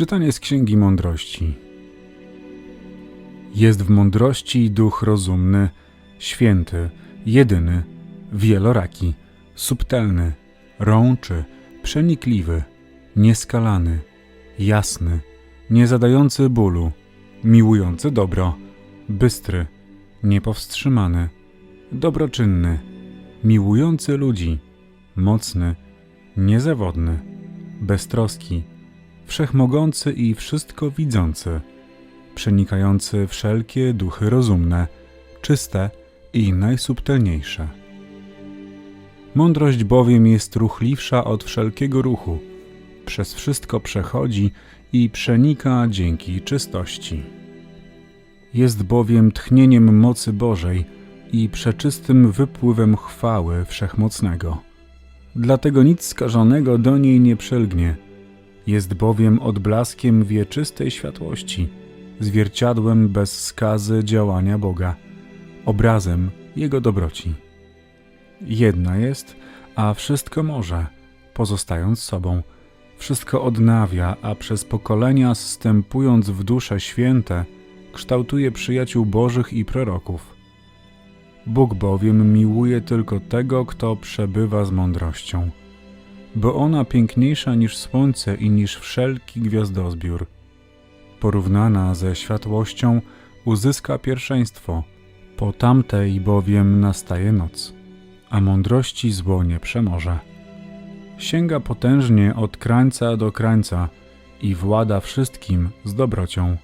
Czytanie z Księgi Mądrości. Jest w mądrości duch rozumny, święty, jedyny, wieloraki, subtelny, rączy, przenikliwy, nieskalany, jasny, niezadający bólu, miłujący dobro, bystry, niepowstrzymany, dobroczynny, miłujący ludzi, mocny, niezawodny, beztroski, wszechmogący i wszystko widzący, przenikający wszelkie duchy rozumne, czyste i najsubtelniejsze. Mądrość bowiem jest ruchliwsza od wszelkiego ruchu, przez wszystko przechodzi i przenika dzięki czystości. Jest bowiem tchnieniem mocy Bożej i przeczystym wypływem chwały Wszechmocnego. Dlatego nic skażonego do niej nie przelgnie. Jest bowiem odblaskiem wieczystej światłości, zwierciadłem bez skazy działania Boga, obrazem Jego dobroci. Jedna jest, a wszystko może, pozostając sobą. Wszystko odnawia, a przez pokolenia zstępując w dusze święte, kształtuje przyjaciół Bożych i proroków. Bóg bowiem miłuje tylko tego, kto przebywa z mądrością, bo ona piękniejsza niż słońce i niż wszelki gwiazdozbiór. Porównana ze światłością uzyska pierwszeństwo, po tamtej bowiem nastaje noc, a mądrości zło nie przemoże. Sięga potężnie od krańca do krańca i włada wszystkim z dobrocią.